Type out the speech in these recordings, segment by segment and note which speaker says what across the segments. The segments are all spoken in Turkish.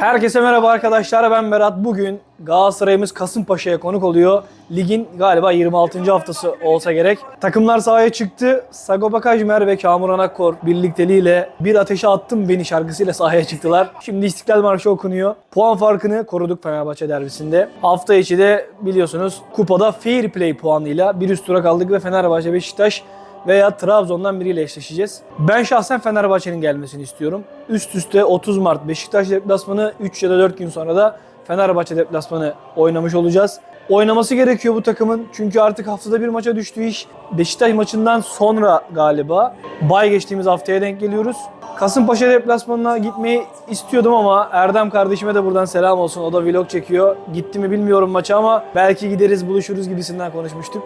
Speaker 1: Herkese merhaba arkadaşlar ben Berat. Bugün Galatasaray'ımız Kasımpaşa'ya konuk oluyor. Ligin galiba 26. haftası olsa gerek. Takımlar sahaya çıktı. Sagopa Kajmer ve Kamuran Akkor birlikteliğiyle Bir Ateşe Attım Beni şarkısıyla sahaya çıktılar. Şimdi İstiklal Marşı okunuyor. Puan farkını koruduk Fenerbahçe derbisinde. Hafta içi de biliyorsunuz kupada fair play puanıyla bir üst tura kaldık ve Fenerbahçe Beşiktaş veya Trabzon'dan biriyle eşleşeceğiz. Ben şahsen Fenerbahçe'nin gelmesini istiyorum. Üst üste 30 Mart Beşiktaş deplasmanı 3 ya da 4 gün sonra da Fenerbahçe deplasmanı oynamış olacağız. Oynaması gerekiyor bu takımın. Çünkü artık haftada bir maça düştüğü iş Beşiktaş maçından sonra galiba. Bay geçtiğimiz haftaya denk geliyoruz. Kasımpaşa deplasmanına gitmeyi istiyordum ama Erdem kardeşime de buradan selam olsun. O da vlog çekiyor. Gitti mi bilmiyorum maça ama belki gideriz buluşuruz gibisinden konuşmuştuk.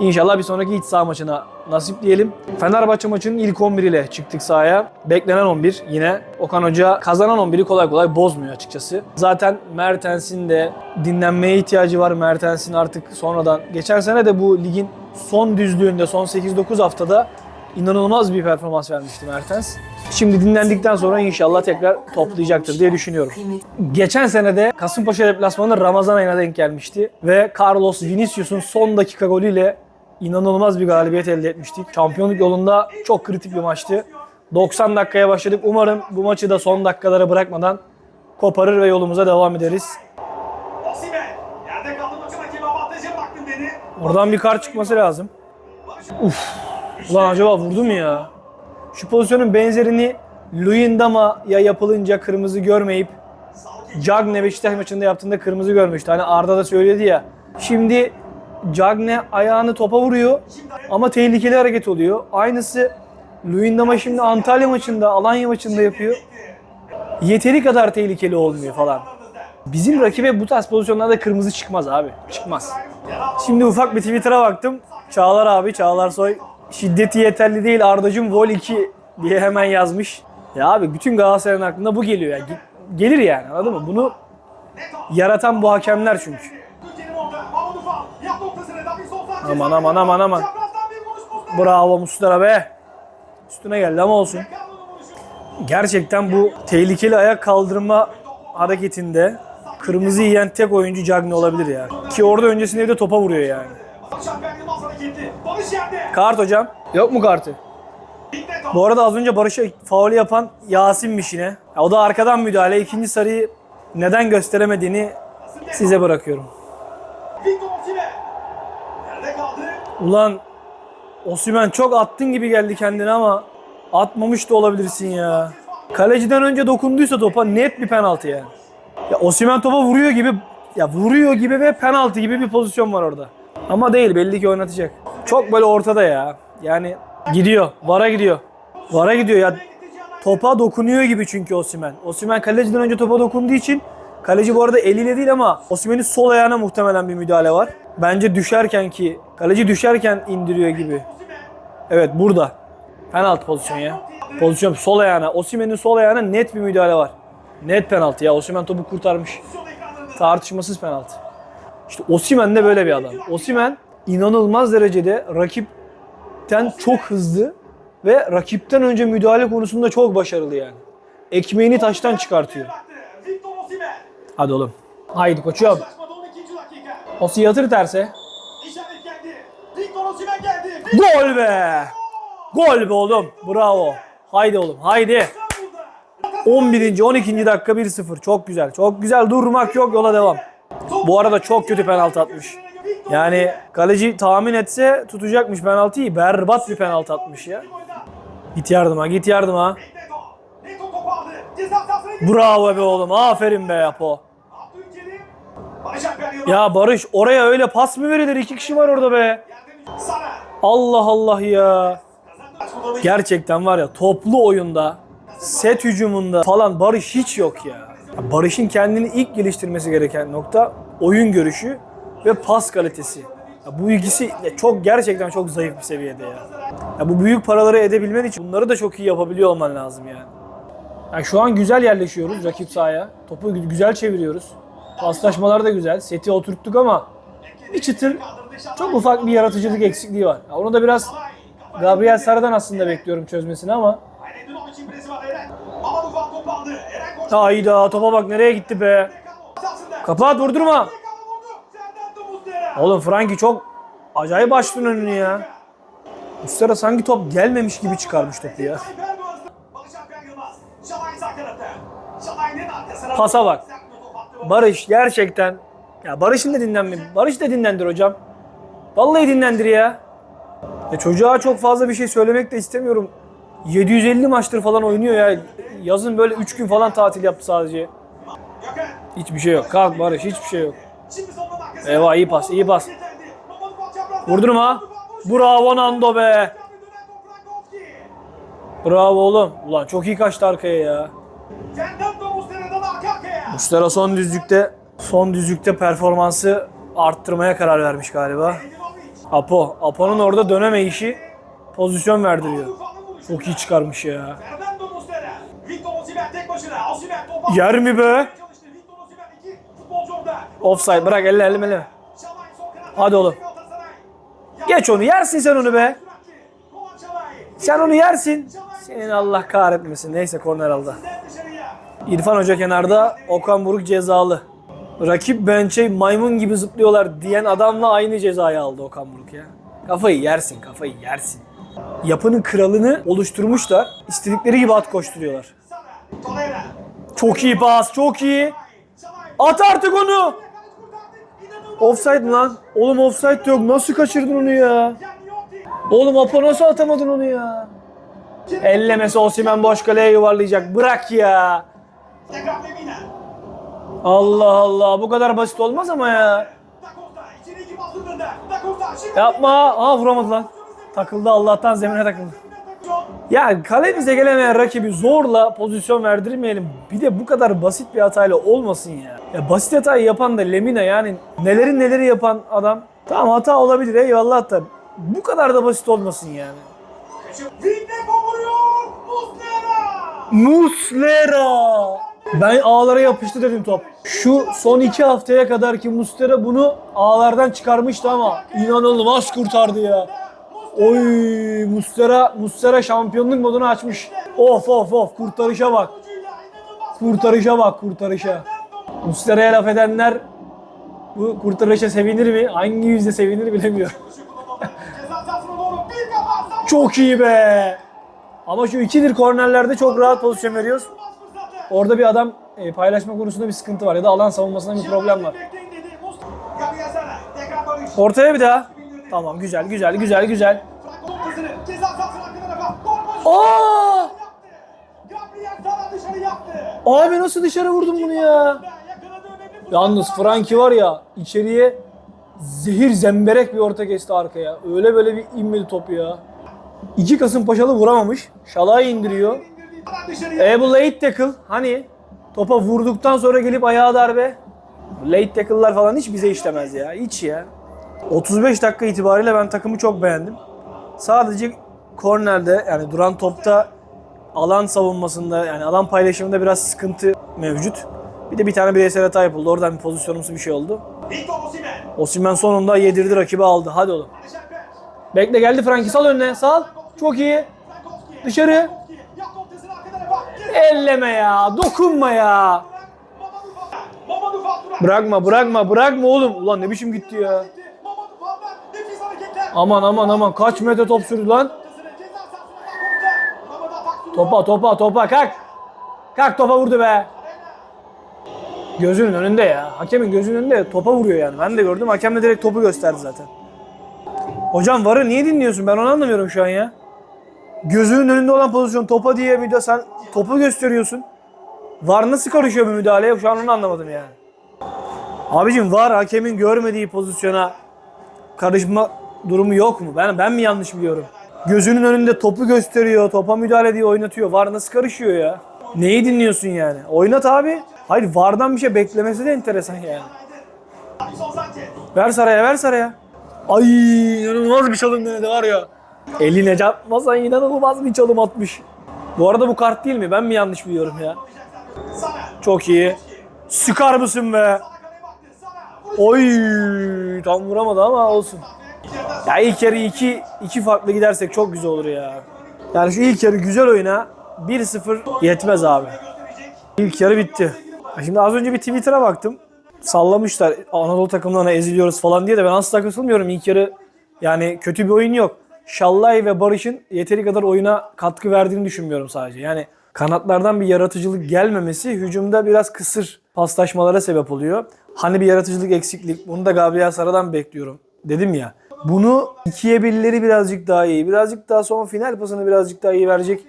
Speaker 1: İnşallah bir sonraki iç saha maçına nasip diyelim. Fenerbahçe maçının ilk 11 ile çıktık sahaya. Beklenen 11 yine. Okan Hoca kazanan 11'i kolay kolay bozmuyor açıkçası. Zaten Mertens'in de dinlenmeye ihtiyacı var. Mertens'in artık sonradan. Geçen sene de bu ligin son düzlüğünde son 8-9 haftada inanılmaz bir performans vermişti Mertens. Şimdi dinlendikten sonra inşallah tekrar toplayacaktır diye düşünüyorum. Geçen sene de Kasımpaşa deplasmanı Ramazan ayına denk gelmişti. Ve Carlos Vinicius'un son dakika golüyle inanılmaz bir galibiyet elde etmiştik. Şampiyonluk yolunda çok kritik bir maçtı. 90 dakikaya başladık. Umarım bu maçı da son dakikalara bırakmadan koparır ve yolumuza devam ederiz. Oradan bir kar çıkması lazım. Ulan acaba vurdu mu ya? Şu pozisyonun benzerini Luyendama'ya yapılınca kırmızı görmeyip Cagne Beşiktaş maçında yaptığında kırmızı görmüştü. Hani Arda da söyledi ya. Şimdi Cagne ayağını topa vuruyor ama tehlikeli hareket oluyor. Aynısı Luyendama şimdi Antalya maçında, Alanya maçında yapıyor. Yeteri kadar tehlikeli olmuyor falan. Bizim rakibe bu tarz pozisyonlarda kırmızı çıkmaz abi. Çıkmaz. Şimdi ufak bir Twitter'a baktım. Çağlar abi, Çağlar Soy şiddeti yeterli değil Ardacım vol 2 diye hemen yazmış. Ya abi bütün Galatasaray'ın aklında bu geliyor ya. Ge- Gelir yani anladın mı? Bunu yaratan bu hakemler çünkü. Aman, aman, aman, aman. Bravo Muslera be. Üstüne geldi ama olsun. Gerçekten bu tehlikeli ayak kaldırma hareketinde kırmızı yiyen tek oyuncu Cagney olabilir ya. Ki orada öncesinde de topa vuruyor yani. Kart hocam. Yok mu kartı? Bu arada az önce Barış'a faulü yapan Yasin'miş yine. Ya o da arkadan müdahale. İkinci sarıyı neden gösteremediğini size bırakıyorum.
Speaker 2: Victor Osimhen. Yerde kaldı.
Speaker 1: Ulan Osimhen çok attın gibi geldi kendine ama atmamış da olabilirsin ya. Kaleciden önce dokunduysa topa net bir penaltı yani. Ya Osimhen topa vuruyor gibi ya vuruyor gibi ve penaltı gibi bir pozisyon var orada. Ama değil belli ki oynatacak. Çok böyle ortada ya. Yani gidiyor. Vara gidiyor. Vara gidiyor ya. Topa dokunuyor gibi çünkü Osimhen. Osimhen kaleciden önce topa dokunduğu için kaleci bu arada eliyle değil ama Osimhen'in sol ayağına muhtemelen bir müdahale var. Bence düşerken ki kaleci düşerken indiriyor gibi. Evet burada. Penaltı pozisyon ya. Pozisyon sol ayağına. Osimhen'in sol ayağına net bir müdahale var. Net penaltı ya. Osimhen topu kurtarmış. Tartışmasız penaltı. İşte Osimhen de böyle bir adam. Osimhen inanılmaz derecede rakipten çok hızlı ve rakipten önce müdahale konusunda çok başarılı yani. Ekmeğini taştan çıkartıyor. Hadi oğlum. Haydi koçum.
Speaker 2: Şaşmadı 12. dakika.
Speaker 1: Osi yatır terse.
Speaker 2: İşaret geldi. Victor Osimhen geldi.
Speaker 1: Gol be! Gol be oğlum. Bravo. Haydi oğlum. Haydi.
Speaker 2: burada.
Speaker 1: 11. 12. dakika 1-0. Çok güzel. Çok güzel. Durmak yok. Yola devam. Bu arada çok kötü penaltı atmış. Yani kaleci tahmin etse tutacakmış penaltıyı. Berbat bir penaltı atmış ya. Git yardıma, git yardıma. Bravo be oğlum. Aferin be Apo.
Speaker 2: Abdülkerim. Barış Alper Yılmaz.
Speaker 1: Ya Barış oraya öyle pas mı verilir? İki kişi var orada be. Allah Allah ya. Gerçekten var ya toplu oyunda, set hücumunda falan Barış hiç yok ya. Barış'ın kendini ilk geliştirmesi gereken nokta oyun görüşü ve pas kalitesi. Ya bu ikisi çok gerçekten çok zayıf bir seviyede ya. ya. Bu büyük paraları edebilmen için bunları da çok iyi yapabiliyor olman lazım yani. Yani şu an güzel yerleşiyoruz rakip sahaya. Topu gü- güzel çeviriyoruz. Paslaşmalar da güzel. Seti oturttuk ama bir çıtır çok ufak bir yaratıcılık eksikliği var. Ya onu da biraz Gabriel Sara'dan aslında bekliyorum çözmesini ama. Hayda topa bak nereye gitti be. Kapat vurdurma. Oğlum Frankie çok acayip açtın önünü ya. Muslera sanki top gelmemiş gibi çıkarmış topu ya. Pasa bak. Barış gerçekten ya Barış'ın da dinlenme. Barış da dinlendir hocam. Vallahi dinlendir ya. Ya çocuğa çok fazla bir şey söylemek de istemiyorum. 750 maçtır falan oynuyor ya. Yazın böyle 3 gün falan tatil yaptı sadece. Hiçbir şey yok. Kalk Barış hiçbir şey yok. Eyvah, iyi pas, iyi pas. Vurdurma. Bravo Nando be. Bravo oğlum. Ulan çok iyi kaçtı arkaya ya. Muslera son düzlükte son düzlükte performansı arttırmaya karar vermiş galiba. Apo. Apo'nun orada dönemeyişi pozisyon verdiriyor. Çok iyi çıkarmış ya. Yer mi be? Offside bırak elle elle elle. Hadi oğlum. Geç onu yersin sen onu be. Sen onu yersin. Senin Allah kahretmesin. Neyse korner aldı. İrfan Hoca kenarda, Okan Buruk cezalı. Rakip bençe maymun gibi zıplıyorlar diyen adamla aynı cezayı aldı Okan Buruk ya. Kafayı yersin, kafayı yersin. Yapının kralını oluşturmuşlar. İstedikleri gibi at koşturuyorlar. Çok iyi pas, çok iyi. At artık onu. Offside mi lan? Oğlum offside yok. Nasıl kaçırdın onu ya? Oğlum Apo nasıl atamadın onu ya? Ellemesi Osimhen boş kaleye yuvarlayacak. Bırak ya. Allah Allah bu kadar basit olmaz ama ya. Yapma. Aa vuramadı lan. Takıldı Allah'tan zemine takıldı. Ya kalemize gelemeyen rakibi zorla pozisyon verdirmeyelim. Bir de bu kadar basit bir hatayla olmasın ya. Ya basit hatayı yapan da Lemina yani nelerin neleri yapan adam. Tamam hata olabilir eyvallah da bu kadar da basit olmasın yani.
Speaker 2: Muslera.
Speaker 1: Muslera. Ben ağlara yapıştı dedim top. Şu son iki haftaya kadar ki Muslera bunu ağlardan çıkarmıştı ama inanılmaz kurtardı ya. Oy Muslera, Muslera şampiyonluk modunu açmış. Of of of kurtarışa bak. Kurtarışa bak kurtarışa. Muslera'ya laf edenler bu kurtarışa sevinir mi? Hangi yüzde sevinir bilemiyorum. Çok iyi be. Ama şu ikidir kornerlerde çok rahat pozisyon veriyoruz. Orada bir adam e, paylaşma konusunda bir sıkıntı var ya da alan savunmasında bir problem var. Ortaya bir daha. Tamam güzel güzel güzel güzel. Aa! Abi nasıl dışarı vurdun bunu ya? Yalnız Frankie var ya içeriye zehir zemberek bir orta kesti arkaya. Öyle böyle bir inmedi topu ya. İki Kasımpaşalı vuramamış. Şalay indiriyor. E bu late tackle hani topa vurduktan sonra gelip ayağa darbe. Late tackle'lar falan hiç bize işlemez ya. Hiç ya. 35 dakika itibariyle ben takımı çok beğendim. Sadece kornerde yani duran topta alan savunmasında yani alan paylaşımında biraz sıkıntı mevcut. Bir de bir tane bireysel hata yapıldı. Oradan bir pozisyonumsu bir şey oldu.
Speaker 2: Osimhen.
Speaker 1: Sonunda yedirdi rakibi aldı. Hadi oğlum. Bekle geldi Frankie sal önüne sal. Çok iyi. Dışarı. Elleme ya. Dokunma ya. Bırakma bırakma bırakma oğlum. Ulan ne biçim gitti ya. Aman aman aman kaç metre top sürdü lan. Topa topa topa kalk. Kalk topa vurdu be. Gözünün önünde ya. Hakemin gözünün önünde topa vuruyor yani. Ben de gördüm. Hakem de direkt topu gösterdi zaten. Hocam varı niye dinliyorsun? Ben onu anlamıyorum şu an ya. Gözünün önünde olan pozisyon topa diye müdahale sen topu gösteriyorsun. Var nasıl karışıyor bu müdahaleye? Şu an onu anlamadım yani. Abicim var hakemin görmediği pozisyona karışma durumu yok mu? Ben ben mi yanlış biliyorum? Gözünün önünde topu gösteriyor, topa müdahale ediyor, oynatıyor. Var nasıl karışıyor ya? Neyi dinliyorsun yani? Oynat abi. Hayır vardan bir şey beklemesi de enteresan yani. Ver saraya, ver saraya. Ay inanılmaz bir çalım denedi var ya. Eline çarpmasan inanılmaz bir çalım atmış. Bu arada bu kart değil mi? Ben mi yanlış biliyorum ya? Çok iyi. Sıkar mısın be? Oy tam vuramadı ama olsun. Ya ilk yarı iki, iki farklı gidersek çok güzel olur ya. Yani şu ilk yarı güzel oyuna 1-0 yetmez abi. İlk yarı bitti. Şimdi az önce bir Twitter'a baktım. Sallamışlar Anadolu takımlarına eziliyoruz falan diye de ben asla katılmıyorum. İlk yarı yani kötü bir oyun yok. Şallay ve Barış'ın yeteri kadar oyuna katkı verdiğini düşünmüyorum sadece. Yani kanatlardan bir yaratıcılık gelmemesi hücumda biraz kısır paslaşmalara sebep oluyor. Hani bir yaratıcılık eksiklik. Bunu da Gabriel Sara'dan bekliyorum. Dedim ya. Bunu ikiye birleri birazcık daha iyi. Birazcık daha son final pasını birazcık daha iyi verecek.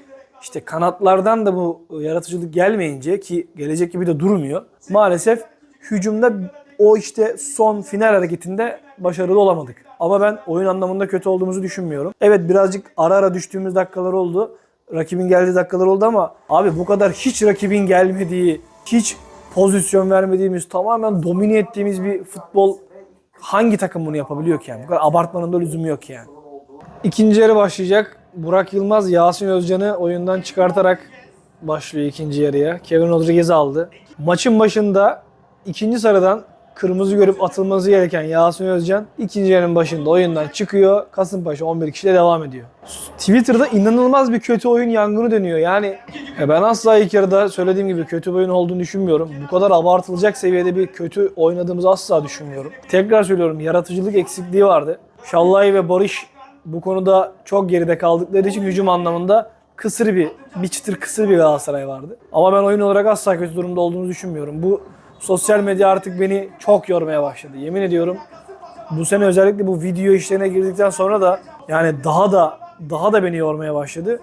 Speaker 1: İşte kanatlardan da bu yaratıcılık gelmeyince ki gelecek gibi de durmuyor. Maalesef hücumda o işte son final hareketinde başarılı olamadık. Ama ben oyun anlamında kötü olduğumuzu düşünmüyorum. Evet birazcık ara ara düştüğümüz dakikalar oldu. Rakibin geldiği dakikalar oldu ama abi bu kadar hiç rakibin gelmediği, hiç pozisyon vermediğimiz, tamamen domine ettiğimiz bir futbol hangi takım bunu yapabiliyor ki yani? Bu kadar abartmanın da lüzumu yok yani. İkinci yarı başlayacak. Burak Yılmaz Yasin Özcan'ı oyundan çıkartarak başlıyor ikinci yarıya. Kevin Rodriguez'i aldı. Maçın başında ikinci sarıdan kırmızı görüp atılması gereken Yasin Özcan ikinci yarının başında oyundan çıkıyor. Kasımpaşa 11 kişiyle devam ediyor. Twitter'da inanılmaz bir kötü oyun yangını dönüyor. Yani e, ben asla ilk yarıda söylediğim gibi kötü bir oyun olduğunu düşünmüyorum. Bu kadar abartılacak seviyede bir kötü oynadığımızı asla düşünmüyorum. Tekrar söylüyorum yaratıcılık eksikliği vardı. Şallay ve Barış bu konuda çok geride kaldıkları için hücum anlamında kısır bir, bir çıtır kısır bir Galatasaray vardı. Ama ben oyun olarak asla kötü durumda olduğunu düşünmüyorum. Bu sosyal medya artık beni çok yormaya başladı. Yemin ediyorum bu sene özellikle bu video işlerine girdikten sonra da yani daha da daha da beni yormaya başladı.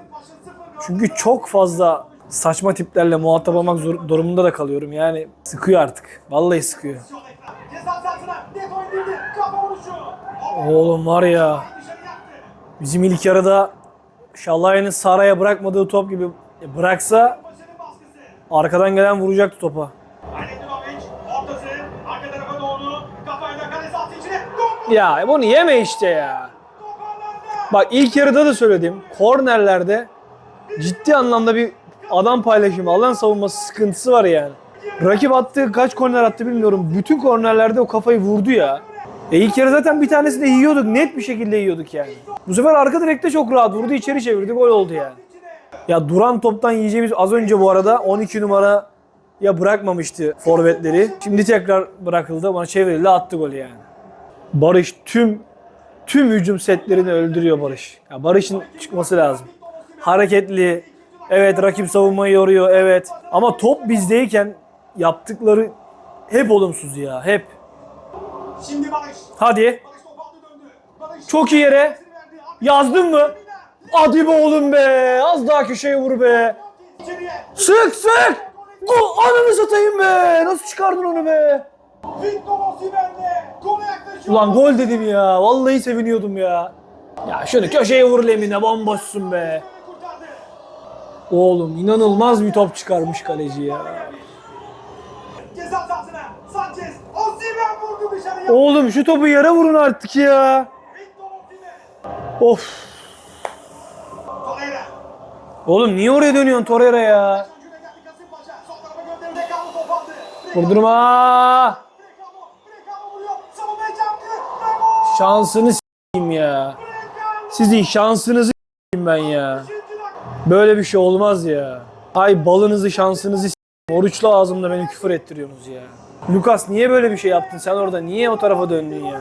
Speaker 1: Çünkü çok fazla saçma tiplerle muhatap olmak zor- durumunda da kalıyorum. Yani sıkıyor artık. Vallahi sıkıyor. Oğlum var ya bizim ilk yarıda Şalay'ın Sara'ya bırakmadığı top gibi bıraksa arkadan gelen vuracaktı topa. Ya bunu yeme işte ya. Bak ilk yarıda da söyledim. Kornerlerde ciddi anlamda bir adam paylaşımı, alan savunması sıkıntısı var yani. Rakip attığı kaç korner attı bilmiyorum. Bütün kornerlerde o kafayı vurdu ya. E ilk yarı zaten bir tanesini yiyorduk. Net bir şekilde yiyorduk yani. Bu sefer arka direkte çok rahat vurdu. içeri çevirdi. Gol oldu yani. Ya duran toptan yiyeceğimiz az önce bu arada 12 numara ya bırakmamıştı forvetleri. Şimdi tekrar bırakıldı. Bana çevrildi attı golü yani. Barış tüm tüm hücum setlerini öldürüyor Barış. Ya Barış'ın çıkması lazım. Hareketli. Evet rakip savunmayı yoruyor evet. Ama top bizdeyken yaptıkları hep olumsuz ya. Hep.
Speaker 2: Şimdi Barış.
Speaker 1: Hadi. Çok iyi yere. Yazdın mı? Hadi be oğlum be. Az daha köşeye vur be. Sık sık. Gol ananı satayım be. Nasıl çıkardın onu be?
Speaker 2: Victor Osimhen'le gole yaklaşıyor.
Speaker 1: Ulan gol dedim ya. Vallahi seviniyordum ya. Ya şunu köşeye vur Lemine bomboşsun be. Oğlum inanılmaz bir top çıkarmış kaleci ya.
Speaker 2: Ceza sahasına Sanchez. Osimhen vurdu dışarıya.
Speaker 1: Oğlum şu topu yere vurun artık ya. Of.
Speaker 2: Torreira.
Speaker 1: Oğlum niye oraya dönüyorsun Torreira ya?
Speaker 2: Öncüne
Speaker 1: Şansını s**eyim ya. Sizin şansınızı s**eyim ben ya. Böyle bir şey olmaz ya. Ay balınızı şansınızı s**eyim. Oruçlu ağzımda beni küfür ettiriyorsunuz ya. Lukas niye böyle bir şey yaptın? Sen orada niye o tarafa döndün ya?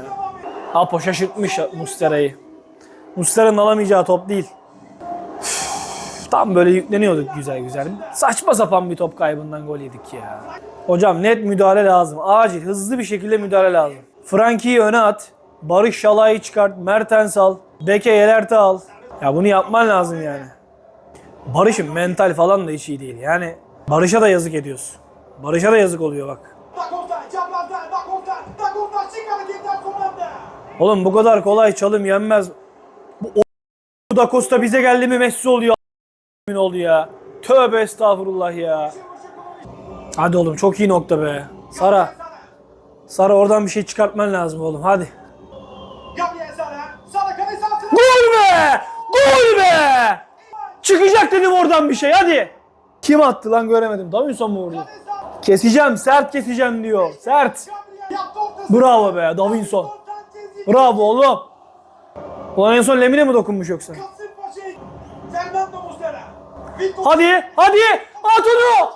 Speaker 1: Apo şaşırtmış Mustera'yı. Mustera'nın alamayacağı top değil. Üf, Tam böyle yükleniyorduk güzel güzel. Saçma sapan bir top kaybından gol yedik ya. Hocam net müdahale lazım. Acil hızlı bir şekilde müdahale lazım. Frankie'yi öne at. Barış Şalay'ı çıkart. Mertens al. Beke Yelert'i al. Ya bunu yapman lazım yani. Barış'ın mental falan da hiç iyi değil. Yani Barış'a da yazık ediyorsun. Barış'a da yazık oluyor bak. Oğlum bu kadar kolay çalım yenmez. Bu o- da Costa bize geldi mi Messi oluyor. oldu ya. Tövbe estağfurullah ya. Hadi oğlum çok iyi nokta be. Sara. Sara oradan bir şey çıkartman lazım oğlum hadi. Gol be! Çıkacak dedim oradan bir şey hadi. Kim attı lan göremedim. Davinson mu vurdu? Keseceğim sert keseceğim diyor. Sert. Bravo be Davinson. Bravo oğlum. Ulan en son Lemine mi dokunmuş yoksa? Hadi hadi at onu.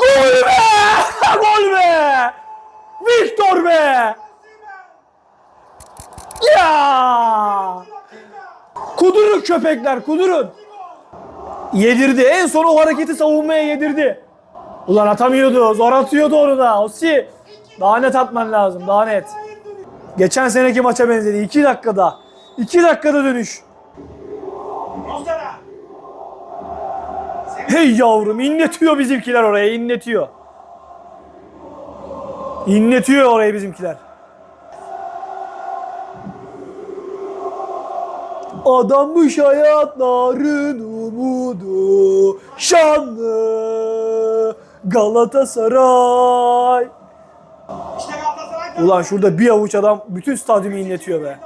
Speaker 1: Gol be! Gol be! Victor be! Ya! Kudurun köpekler kudurun. Yedirdi. En son o hareketi savunmaya yedirdi. Ulan atamıyordu. Zor atıyordu onu da. Osi. Daha net atman lazım. Daha net. Geçen seneki maça benzedi. 2 dakikada. 2 dakikada dönüş. Hey yavrum inletiyor bizimkiler oraya inletiyor. İnletiyor orayı bizimkiler. Adammış hayatların umudu şanlı Galatasaray. Ulan şurada bir avuç adam bütün stadyumu inletiyor be.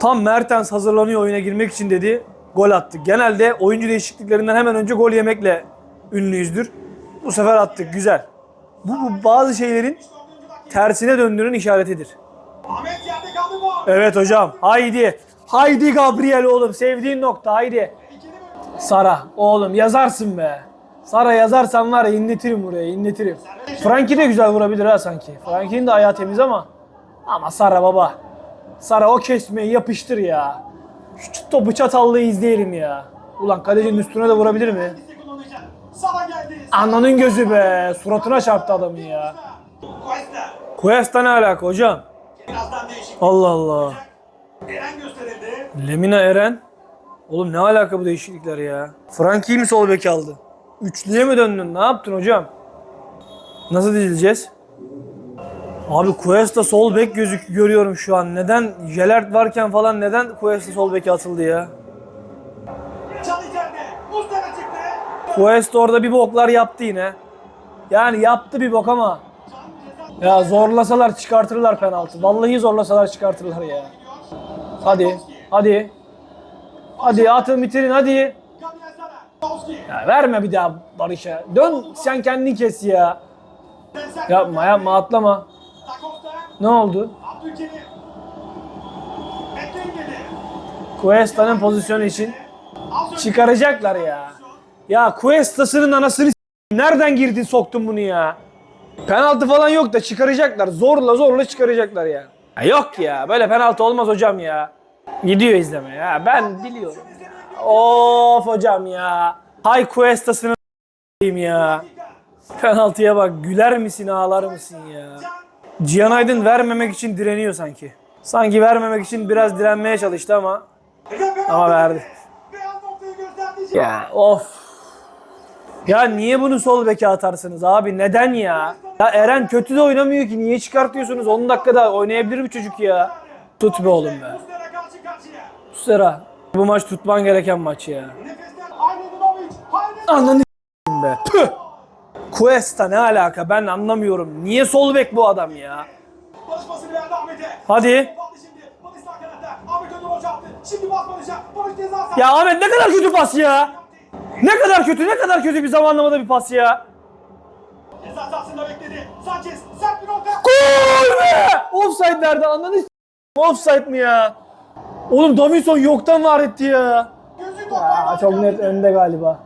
Speaker 1: Tam Mertens hazırlanıyor oyuna girmek için dedi. Gol attı. Genelde oyuncu değişikliklerinden hemen önce gol yemekle ünlüyüzdür. Bu sefer attık. Güzel. Bu, bu bazı şeylerin tersine döndüğünün işaretidir. Evet hocam. Haydi. Haydi Gabriel oğlum. Sevdiğin nokta. Haydi. Sara oğlum yazarsın be. Sara yazarsan var ya inletirim buraya inletirim. Frankie de güzel vurabilir ha sanki. Frankie'nin de ayağı temiz ama. Ama Sara baba. Sara o kesmeyi yapıştır ya. Şu topu çatallığı izleyelim ya. Ulan kalecinin üstüne de vurabilir mi? Ananın gözü be. Suratına çarptı adamın ya.
Speaker 2: Cuesta.
Speaker 1: Ne alaka hocam? Allah Allah.
Speaker 2: Eren gösterildi.
Speaker 1: Lemina Eren. Oğlum ne alaka bu değişiklikler ya? Frankie mi sol bek aldı? Üçlüye mi döndün? Ne yaptın hocam? Nasıl dizileceğiz? Abi Cuesta sol bek gözük görüyorum şu an. Neden Jelert varken falan neden Cuesta sol beke atıldı ya? Cuesta orada bir boklar yaptı yine. Yani yaptı bir bok ama. Ya zorlasalar çıkartırlar penaltı. Vallahi zorlasalar çıkartırlar ya. Hadi. Hadi. Hadi atın bitirin hadi. Ya verme bir daha Barış'a. Dön sen kendini kes ya. Yapma yapma atlama. Ne oldu? Cuesta'nın pozisyonu için çıkaracaklar ya. Ya Cuesta'sının anasını Nereden girdin soktun bunu ya? Penaltı falan yok da çıkaracaklar. Zorla zorla çıkaracaklar ya. ya yok ya böyle penaltı olmaz hocam ya. Gidiyor izleme ya ben biliyorum ya. Of hocam ya. Hay Cuesta'sını ya. Penaltıya bak güler misin ağlar mısın ya? Cihan Aydın vermemek için direniyor sanki. Sanki vermemek için biraz direnmeye çalıştı ama ama verdi. Ya of. Ya niye bunu sol beke atarsınız abi? Neden ya? Ya Eren kötü de oynamıyor ki. Niye çıkartıyorsunuz? 10 dakikada oynayabilir bu çocuk ya. Tut be oğlum be. Sera. Bu maç tutman gereken maç ya. S**eyim be. Tüh. Cuesta ne alaka? Ben anlamıyorum. Niye sol bek bu adam ya? Hadi. Ya Ahmet ne kadar kötü pas ya. Ne kadar kötü, ne kadar kötü bir zamanlamada bir pas ya.
Speaker 2: Ceza sahasında bekledi. Sanchez. Sert.
Speaker 1: Gol be! Offside nerede? Ananı s**eyim. Offside mi ya? Oğlum Davinson yoktan var etti ya.
Speaker 2: Toplayamadı.
Speaker 1: çok net önde galiba.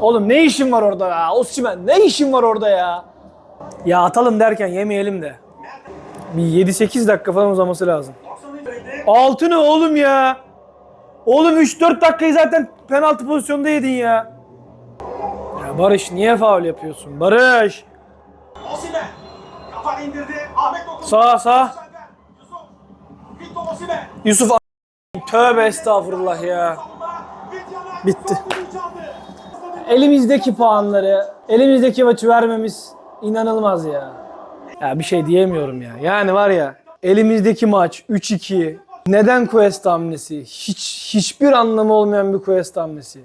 Speaker 1: Oğlum ne işin var orada ya? Osimhen ne işin var orada ya? Ya atalım derken yemeyelim de. Bir 7-8 dakika falan uzaması lazım.
Speaker 2: 90'ı indirdi.
Speaker 1: Altı ne oğlum ya? Oğlum 3-4 dakikayı zaten penaltı pozisyonunda yedin ya. Ya Barış niye faul yapıyorsun? Barış!
Speaker 2: Osimhen. Kafanı indirdi. Ahmet dokundu.
Speaker 1: Sağ sağ.
Speaker 2: Yusuf.
Speaker 1: Yusuf Tövbe estağfurullah ya. Bitti. Elimizdeki puanları, elimizdeki maçı vermemiz inanılmaz ya. Ya bir şey diyemiyorum ya. Yani var ya elimizdeki maç 3-2. Neden Quest hamlesi? Hiç hiçbir anlamı olmayan bir Quest hamlesi.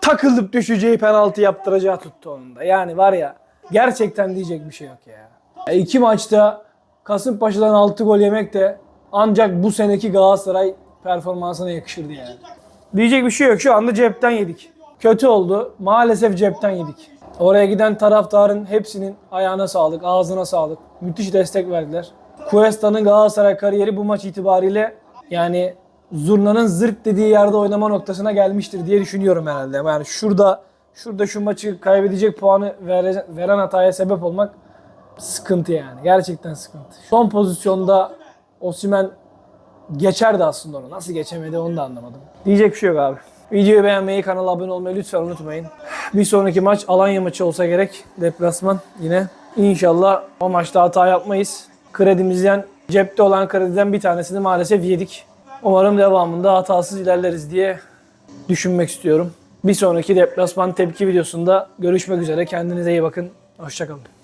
Speaker 1: Takılıp düşeceği penaltı yaptıracağı tuttu onun da. Yani var ya gerçekten diyecek bir şey yok ya. ya iki maçta Kasımpaşa'dan 6 gol yemek de ancak bu seneki Galatasaray performansına yakışırdı yani. Diyecek bir şey yok. Şu anda cepten yedik. Kötü oldu. Maalesef cepten yedik. Oraya giden taraftarın hepsinin ayağına sağlık, ağzına sağlık. Müthiş destek verdiler. Cuesta'nın Galatasaray kariyeri bu maç itibariyle yani zurnanın zırt dediği yerde oynama noktasına gelmiştir diye düşünüyorum herhalde. Yani şurada şurada şu maçı kaybedecek puanı vere- veren hataya sebep olmak sıkıntı yani. Gerçekten sıkıntı. Son pozisyonda Osimen geçerdi aslında onu. Nasıl geçemedi onu da anlamadım. Diyecek bir şey yok abi. Videoyu beğenmeyi, kanala abone olmayı lütfen unutmayın. Bir sonraki maç Alanya maçı olsa gerek. Deplasman yine. İnşallah o maçta hata yapmayız. Kredimizden, cepte olan krediden bir tanesini maalesef yedik. Umarım devamında hatasız ilerleriz diye düşünmek istiyorum. Bir sonraki deplasman tepki videosunda görüşmek üzere. Kendinize iyi bakın. Hoşçakalın.